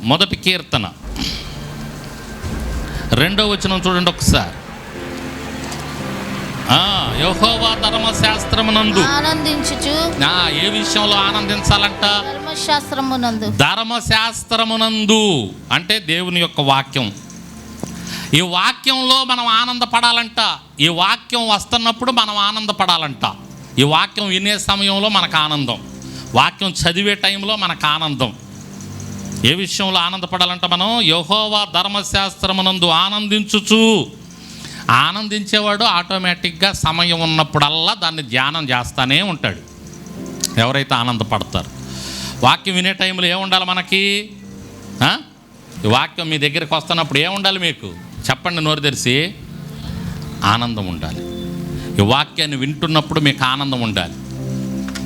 మొదటి కీర్తన. రెండో వచనం చూడండి ఒకసారి. యెహోవా ధర్మశాస్త్రమునందు. ఆనందించుచు. ఏ విషయంలో ఆనందించాలంట? ధర్మశాస్త్రమునందు. ధర్మశాస్త్రమునందు. అంటే దేవుని యొక్క వాక్యం. ఈ వాక్యంలో మనం ఆనందపడాలంట. ఈ వాక్యం వస్తున్నప్పుడు మనం ఆనందపడాలంట. ఈ వాక్యం వినే సమయంలో మనకు ఆనందం. వాక్యం చదివే టైంలో మనకు ఆనందం. ఏ విషయంలో ఆనందపడాలంట మనం యహోవా ధర్మశాస్త్రమునందు ఆనందించుచు. ఆనందించేవాడు ఆటోమేటిక్గా సమయం ఉన్నప్పుడల్లా దాన్ని ధ్యానం చేస్తానే ఉంటాడు. ఎవరైతే ఆనందపడతారు. వాక్యం వినే టైంలో ఏముండాలి మనకి? వాక్యం మీ దగ్గరికి వస్తున్నప్పుడు ఏముండాలి మీకు? చెప్పండి నోరు తెరిచి. ఆనందం ఉండాలి. ఈ వాక్యాన్ని వింటున్నప్పుడు మీకు ఆనందం ఉండాలి.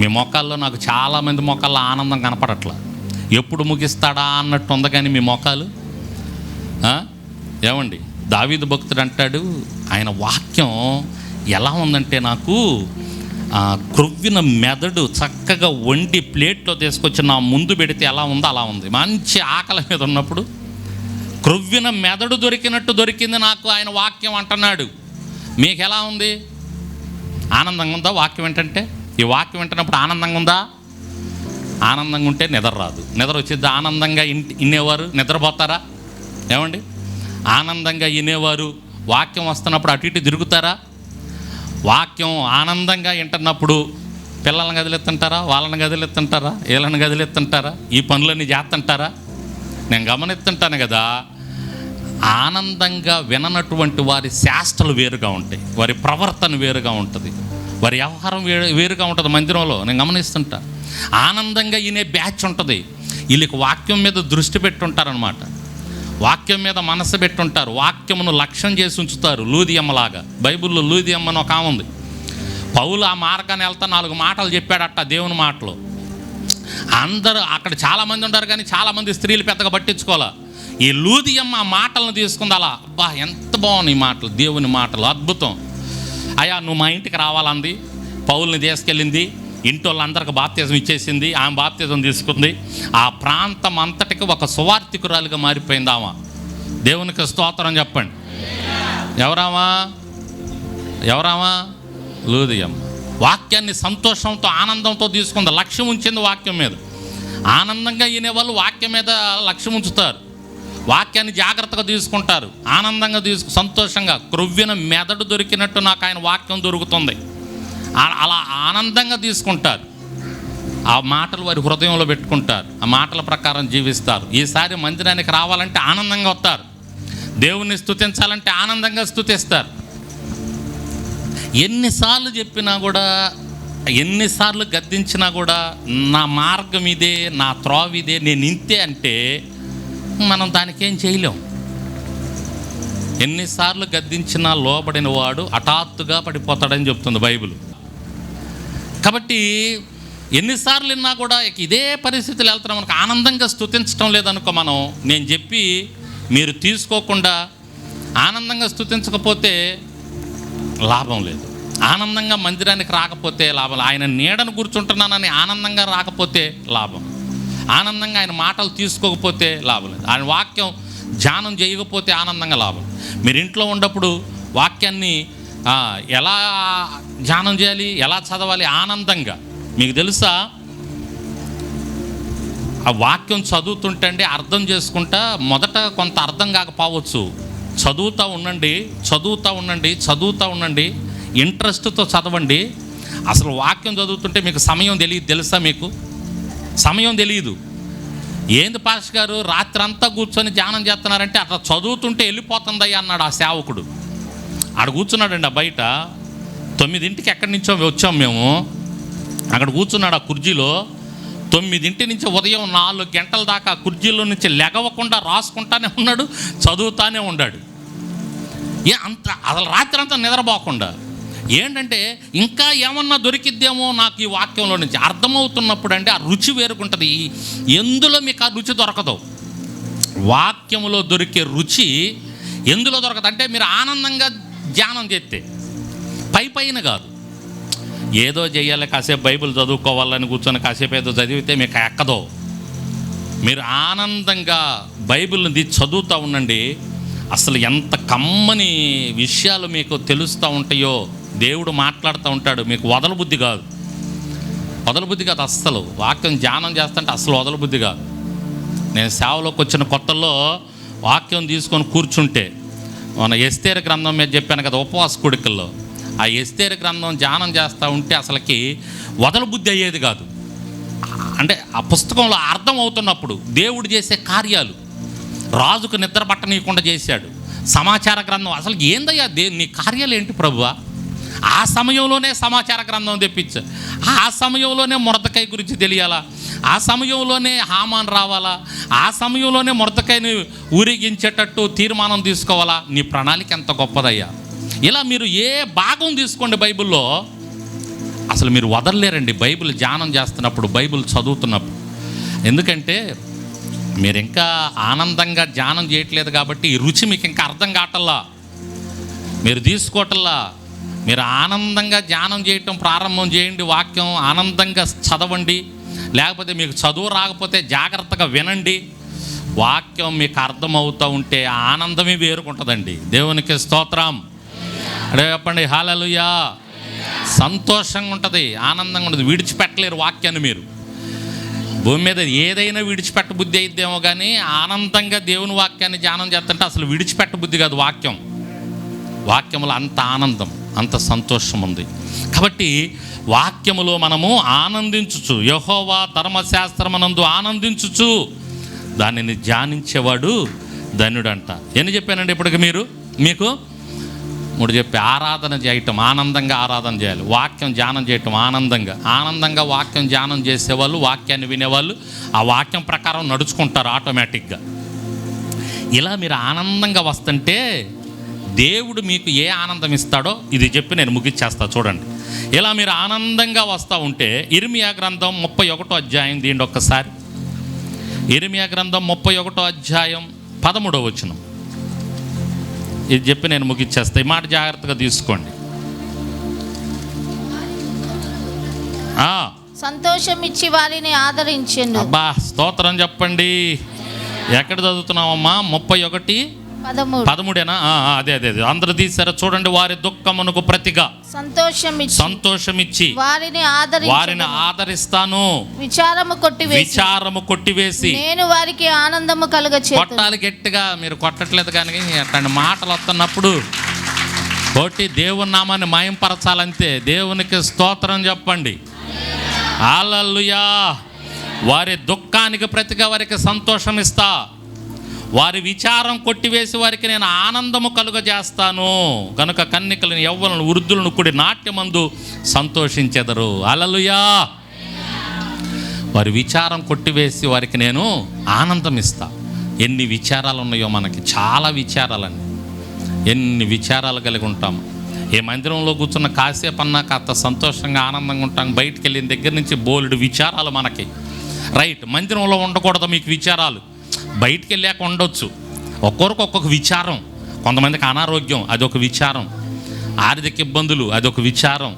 మీ మొక్కల్లో నాకు చాలామంది మొక్కల్లో ఆనందం కనపడట్లేదు ఎప్పుడు ముగిస్తాడా అన్నట్టు ఉంది కానీ మీ మొఖాలు ఏమండి? దావీదు భక్తుడు అంటాడు ఆయన వాక్యం ఎలా ఉందంటే నాకు క్రొవ్విన మెదడు చక్కగా వండి ప్లేట్లో తీసుకొచ్చి నా ముందు పెడితే ఎలా ఉందో అలా ఉంది. మంచి ఆకలి మీద ఉన్నప్పుడు క్రొవ్విన మెదడు దొరికినట్టు దొరికింది నాకు ఆయన వాక్యం అంటున్నాడు. మీకు ఎలా ఉంది? ఆనందంగా ఉందా? వాక్యం ఏంటంటే ఈ వాక్యం వింటున్నప్పుడు ఆనందంగా ఉందా? ఆనందంగా ఉంటే నిద్ర రాదు. నిద్ర వచ్చేది ఆనందంగా ఇన్నేవారు? నిద్రపోతారా? ఏమండి? ఆనందంగా వినేవారు వాక్యం వస్తున్నప్పుడు అటు ఇటు తిరుగుతారా? వాక్యం ఆనందంగా వింటున్నప్పుడు పిల్లల్ని గదిలెత్తుంటారా వాళ్ళని గదిలెత్తుంటారా వీళ్ళని గదిలెత్తుంటారా ఈ పనులన్నీ చేస్తుంటారా? నేను గమనిస్తుంటాను కదా ఆనందంగా విననటువంటి వారి శాస్త్రలు వేరుగా ఉంటాయి. వారి ప్రవర్తన వేరుగా ఉంటుంది. వారి వ్యవహారం వేరు వేరుగా ఉంటుంది మందిరంలో. నేను గమనిస్తుంటా. ఆనందంగా ఈయనే బ్యాచ్ ఉంటుంది. వీళ్ళకి వాక్యం మీద దృష్టి పెట్టుంటారనమాట వాక్యం మీద మనసు పెట్టుంటారు. వాక్యమును లక్ష్యం చేసి ఉంచుతారు లూదియమ్మలాగా. బైబిల్లో లూదియమ్మని ఒక ఆమె ఉంది. పౌలు ఆ మార్గాన్ని వెళ్తా నాలుగు మాటలు చెప్పాడట దేవుని మాటలు. అందరూ అక్కడ చాలామంది ఉంటారు కానీ చాలామంది స్త్రీలు పెద్దగా పట్టించుకోవాలి? ఈ లూదియమ్మ ఆ మాటలను తీసుకుంది అలా అబ్బా ఎంత బాగున్నాయి ఈ మాటలు దేవుని మాటలు అద్భుతం. అయ్యా నువ్వు మా ఇంటికి రావాలంది పౌల్ని తీసుకెళ్ళింది ఇంటి వాళ్ళందరికి బాప్తిజం ఇచ్చేసింది ఆమె బాప్తిజం తీసుకుంది. ఆ ప్రాంతం అంతటికి ఒక సువార్థికురాలుగా మారిపోయింది ఆమె. దేవునికి స్తోత్రం చెప్పండి. ఎవరామా? ఎవరామా? లూదియమ్మ వాక్యాన్ని సంతోషంతో ఆనందంతో తీసుకుంది. లక్ష్యం ఉంచింది వాక్యం మీద. ఆనందంగా వినే వాళ్ళు వాక్యం మీద లక్ష్యం ఉంచుతారు. వాక్యాన్ని జాగ్రత్తగా తీసుకుంటారు. ఆనందంగా తీసుకు సంతోషంగా. క్రొవ్విన మెదడు దొరికినట్టు నాకు ఆయన వాక్యం దొరుకుతుంది. అలా ఆనందంగా తీసుకుంటారు. ఆ మాటలు వారి హృదయంలో పెట్టుకుంటారు. ఆ మాటల ప్రకారం జీవిస్తారు. ఈసారి మందిరానికి రావాలంటే ఆనందంగా వస్తారు. దేవుణ్ణి స్తుతించాలంటే ఆనందంగా స్థుతిస్తారు ఎన్నిసార్లు చెప్పినా కూడా ఎన్నిసార్లు గద్దించినా కూడా నా మార్గం ఇదే నా త్రోవ ఇదే నేను ఇంతే అంటే మనం దానికేం చేయలేం. ఎన్నిసార్లు గద్దించినా లోబడిన వాడు హఠాత్తుగా పడిపోతాడని చెప్తుంది బైబిల్. కాబట్టి ఎన్నిసార్లు విన్నా కూడా ఇదే పరిస్థితులు వెళ్తున్నాం మనకు ఆనందంగా స్థుతించడం లేదనుకో మనం నేను చెప్పి మీరు తీసుకోకుండా ఆనందంగా స్థుతించకపోతే లాభం లేదు. ఆనందంగా మందిరానికి రాకపోతే లాభం ఆయన నీడను కూర్చుంటున్నానని ఆనందంగా రాకపోతే లాభం. ఆనందంగా ఆయన మాటలు తీసుకోకపోతే లాభం లేదు. ఆయన వాక్యం ధ్యానం చేయకపోతే ఆనందంగా లాభం. మీరు ఇంట్లో ఉన్నప్పుడు వాక్యాన్ని ఎలా ధ్యానం చేయాలి ఎలా చదవాలి ఆనందంగా? మీకు తెలుసా? ఆ వాక్యం చదువుతుంటే అండి అర్థం చేసుకుంటా మొదట కొంత అర్థం కాకపోవచ్చు చదువుతూ ఉండండి చదువుతూ ఉండండి చదువుతూ ఉండండి ఇంట్రెస్ట్తో చదవండి. అసలు వాక్యం చదువుతుంటే మీకు సమయం తెలియదు తెలుసా మీకు? సమయం తెలియదు. ఏంది పాస్ గారు? రాత్రి అంతా కూర్చొని ధ్యానం చేస్తున్నారంటే అట్లా చదువుతుంటే వెళ్ళిపోతుందయ్యా అన్నాడు ఆ సేవకుడు. ఆడ కూర్చున్నాడండి ఆ బయట. తొమ్మిదింటికి ఎక్కడి నుంచో వచ్చాం మేము. అక్కడ కూర్చున్నాడు ఆ కుర్జీలో. తొమ్మిదింటి నుంచి ఉదయం నాలుగు గంటల దాకా ఆ కుర్జీలో నుంచి లెగవకుండా రాసుకుంటానే ఉన్నాడు చదువుతానే ఉన్నాడు. ఏ అంత అసలు రాత్రి అంతా నిద్రపోకుండా. ఏంటంటే ఇంకా ఏమన్నా దొరికిద్దేమో నాకు ఈ వాక్యంలో నుంచి. అర్థమవుతున్నప్పుడు అంటే ఆ రుచి వేరుకుంటుంది. ఎందులో మీకు ఆ రుచి దొరకదు? వాక్యంలో దొరికే రుచి ఎందులో దొరకదు? అంటే మీరు ఆనందంగా ధ్యానం చేస్తే. పై పైన కాదు. ఏదో చేయాలి కాసేపు బైబిల్ చదువుకోవాలని కూర్చొని కాసేపు ఏదో చదివితే మీకు ఎక్కదో. మీరు ఆనందంగా బైబిల్ని చదువుతూ ఉండండి. అసలు ఎంత కమ్మని విషయాలు మీకు తెలుస్తూ ఉంటాయో దేవుడు మాట్లాడుతూ ఉంటాడు. మీకు వదల బుద్ధి కాదు. వదల బుద్ధి కాదు అస్సలు. వాక్యం ధ్యానం చేస్తుంటే అసలు వదల బుద్ధి కాదు. నేను సేవలోకి వచ్చిన కొత్తల్లో వాక్యం తీసుకొని కూర్చుంటే మన ఎస్తేర గ్రంథం మీద చెప్పాను కదా ఉపవాస కొడుకుల్లో. ఆ ఎస్తేర గ్రంథం ధ్యానం చేస్తూ ఉంటే అసలుకి వదల బుద్ధి అయ్యేది కాదు. అంటే ఆ పుస్తకంలో అర్థం అవుతున్నప్పుడు దేవుడు చేసే కార్యాలు రాజుకు నిద్ర పట్టనీయకుండా చేశాడు. సమాచార గ్రంథం అసలు ఏందయ్యా దే నీ కార్యాలు ఏంటి ప్రభువా? ఆ సమయంలోనే సమాచార గ్రంథం తెప్పించు. ఆ సమయంలోనే మురతకాయ గురించి తెలియాలా? ఆ సమయంలోనే హామాన్ రావాలా? ఆ సమయంలోనే మురతకాయని ఊరేగించేటట్టు తీర్మానం తీసుకోవాలా? నీ ప్రణాళిక ఎంత గొప్పదయ్యా. ఇలా మీరు ఏ భాగం తీసుకోండి బైబిల్లో అసలు మీరు వదలలేరండి బైబిల్ ధ్యానం చేస్తున్నప్పుడు బైబిల్ చదువుతున్నప్పుడు. ఎందుకంటే మీరు ఇంకా ఆనందంగా ధ్యానం చేయట్లేదు కాబట్టి ఈ రుచి మీకు ఇంకా అర్థం కావటల్లా మీరు తీసుకోవటల్లా మీరు ఆనందంగా ధ్యానం చేయటం ప్రారంభం చేయండి వాక్యం ఆనందంగా చదవండి. లేకపోతే మీకు చదువు రాకపోతే జాగ్రత్తగా వినండి. వాక్యం మీకు అర్థమవుతూ ఉంటే ఆనందమే వేరుకుంటుందండి. దేవునికి స్తోత్రం. అడే చెప్పండి హాలలుయా సంతోషంగా ఉంటుంది ఆనందంగా ఉంటుంది. విడిచిపెట్టలేరు వాక్యాన్ని మీరు. భూమి మీద ఏదైనా విడిచిపెట్ట బుద్ధి అయిద్దేమో కానీ ఆనందంగా దేవుని వాక్యాన్ని ధ్యానం చేస్తుంటే అసలు విడిచిపెట్ట బుద్ధి కాదు వాక్యం. వాక్యములో అంత ఆనందం అంత సంతోషం ఉంది కాబట్టి వాక్యములో మనము ఆనందించుచు యహోవా ధర్మశాస్త్రమనందు ఆనందించుచు దానిని ధ్యానించేవాడు ధన్యుడంట ఎన్ని చెప్పానండి ఇప్పటికి మీరు? మీకు? మూడు చెప్పి ఆరాధన చేయటం ఆనందంగా ఆరాధన చేయాలి. వాక్యం ధ్యానం చేయటం ఆనందంగా. ఆనందంగా వాక్యం ధ్యానం చేసేవాళ్ళు వాక్యాన్ని వినేవాళ్ళు ఆ వాక్యం ప్రకారం నడుచుకుంటారు ఆటోమేటిక్గా. ఇలా మీరు ఆనందంగా వస్తుంటే దేవుడు మీకు ఏ ఆనందం ఇస్తాడో ఇది చెప్పి నేను ముగిచ్చేస్తా చూడండి. ఇలా మీరు ఆనందంగా వస్తూ ఉంటే ఇర్మియా గ్రంథం ముప్పై ఒకటో అధ్యాయం దీండి ఒక్కసారి. ఇర్మియా గ్రంథం ముప్పై ఒకటో అధ్యాయం పదమూడో వచనం. ఇది చెప్పి నేను ముగిచ్చేస్తా. ఈ మాట జాగ్రత్తగా తీసుకోండి. సంతోషం ఇచ్చి వారిని ఆదరించెను. అబ్బా స్తోత్రం చెప్పండి. ఎక్కడ చదువుతున్నామమ్మా ముప్పై ఒకటి. పదమూడేనా? అదే అదే అదే. అందరు తీసారా చూడండి వారి దుఃఖమునకు ప్రతిగా. సంతోషం ఇచ్చి సంతోషమిచ్చి. వారిని వారిని ఆదరిస్తాను. విచారము కొట్టివేసి. విచారము కొట్టివేసి. నేను వారికి ఆనందము కలుగ కొట్టాలి గట్టిగా. మీరు కొట్టట్లేదు కానీ అట్లాంటి మాటలు వస్తున్నప్పుడు కొట్టి దేవుని నామాన్ని మయంపరచాలంతే. దేవునికి స్తోత్రం చెప్పండి. ఆలల్లుయా వారి దుఃఖానికి ప్రతిగా వారికి సంతోషం ఇస్తా వారి విచారం కొట్టివేసి వారికి నేను ఆనందము కలుగజేస్తాను. కనుక కన్నికలను యవ్వలను వృద్ధులను కూడి నాట్యమందు సంతోషించెదరు. అలలుయా! వారి విచారం కొట్టివేసి వారికి నేను ఆనందం ఇస్తా ఎన్ని విచారాలు ఉన్నాయో మనకి చాలా విచారాలండి ఎన్ని విచారాలు కలిగి ఉంటాము ఏ మందిరంలో కూర్చున్న కాసేపు అన్నాక అంత సంతోషంగా ఆనందంగా ఉంటాం. బయటికి వెళ్ళిన దగ్గర నుంచి బోలెడు విచారాలు మనకి. రైట్ మందిరంలో ఉండకూడదు మీకు విచారాలు. బయటికి వెళ్ళాక ఉండొచ్చు. ఒక్కొరికి ఒక్కొక్క విచారం. కొంతమందికి అనారోగ్యం అదొక విచారం. ఆర్థిక ఇబ్బందులు అదొక విచారం.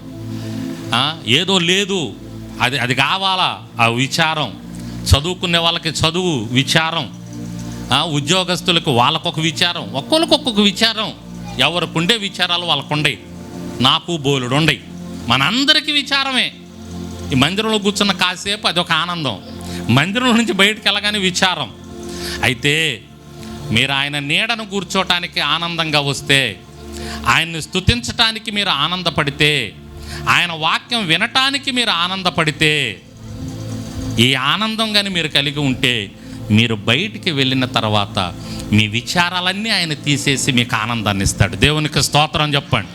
ఏదో లేదు. అది అది కావాలా? ఆ విచారం. చదువుకునే వాళ్ళకి చదువు విచారం. ఉద్యోగస్తులకు వాళ్ళకొక విచారం. ఒక్కొక్కరికి ఒక్కొక్క విచారం. ఎవరికి ఉండే విచారాలు వాళ్ళకు ఉండయి నాకు బోలుడు ఉండయి మనందరికీ విచారమే. ఈ మందిరంలో కూర్చున్న కాసేపు అదొక ఆనందం. మందిరం నుంచి బయటకు వెళ్ళగానే విచారం. అయితే మీరు ఆయన నీడను కూర్చోటానికి ఆనందంగా వస్తే ఆయన్ని స్తుతించటానికి మీరు ఆనందపడితే ఆయన వాక్యం వినటానికి మీరు ఆనందపడితే ఈ ఆనందం కానీ మీరు కలిగి ఉంటే మీరు బయటికి వెళ్ళిన తర్వాత మీ విచారాలన్నీ ఆయన తీసేసి మీకు ఆనందాన్ని ఇస్తాడు. దేవునికి స్తోత్రం చెప్పండి.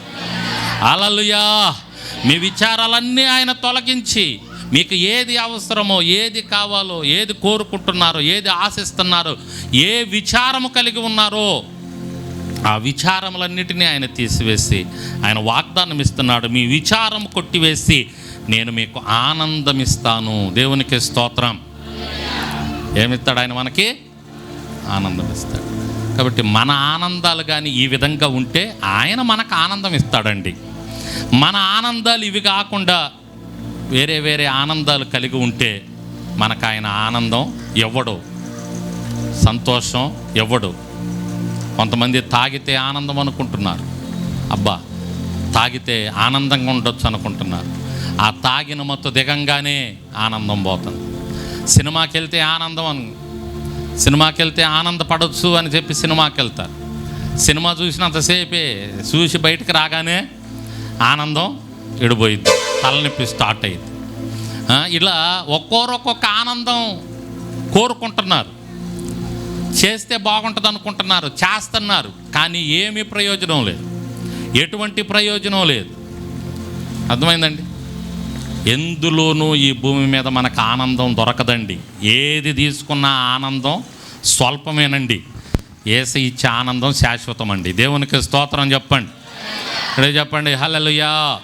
అలలుయా మీ విచారాలన్నీ ఆయన తొలగించి మీకు ఏది అవసరమో ఏది కావాలో ఏది కోరుకుంటున్నారో ఏది ఆశిస్తున్నారో ఏ విచారము కలిగి ఉన్నారో ఆ విచారములన్నిటినీ ఆయన తీసివేసి ఆయన వాగ్దానం ఇస్తున్నాడు మీ విచారం కొట్టివేసి నేను మీకు ఆనందం ఇస్తాను దేవునికి స్తోత్రం. ఏమిస్తాడు ఆయన మనకి? ఆనందం ఇస్తాడు కాబట్టి మన ఆనందాలు కానీ ఈ విధంగా ఉంటే ఆయన మనకు ఆనందం ఇస్తాడండి. మన ఆనందాలు ఇవి కాకుండా వేరే వేరే ఆనందాలు కలిగి ఉంటే మనకు ఆయన ఆనందం ఇవ్వడు సంతోషం ఇవ్వడు కొంతమంది తాగితే ఆనందం అనుకుంటున్నారు. అబ్బా తాగితే ఆనందంగా ఉండొచ్చు అనుకుంటున్నారు. ఆ తాగిన మత్తు దిగంగానే ఆనందం పోతుంది. సినిమాకి వెళ్తే ఆనందం అను సినిమాకి వెళ్తే ఆనందపడవచ్చు అని చెప్పి సినిమాకి వెళ్తారు సినిమా చూసినంతసేపే చూసి బయటికి రాగానే ఆనందం ఎడిపోయిద్ది. తలనొప్పి స్టార్ట్ అయ్యింది. ఇలా ఒక్కొరొక్కొక్క ఆనందం కోరుకుంటున్నారు. చేస్తే బాగుంటుంది అనుకుంటున్నారు చేస్తున్నారు కానీ ఏమి ప్రయోజనం లేదు. ఎటువంటి ప్రయోజనం లేదు. అర్థమైందండి? ఎందులోనూ ఈ భూమి మీద మనకు ఆనందం దొరకదండి. ఏది తీసుకున్న ఆనందం స్వల్పమేనండి. ఏస ఇచ్చే ఆనందం శాశ్వతం అండి దేవునికి స్తోత్రం చెప్పండి. ఇక్కడే చెప్పండి. హల్లెలూయా.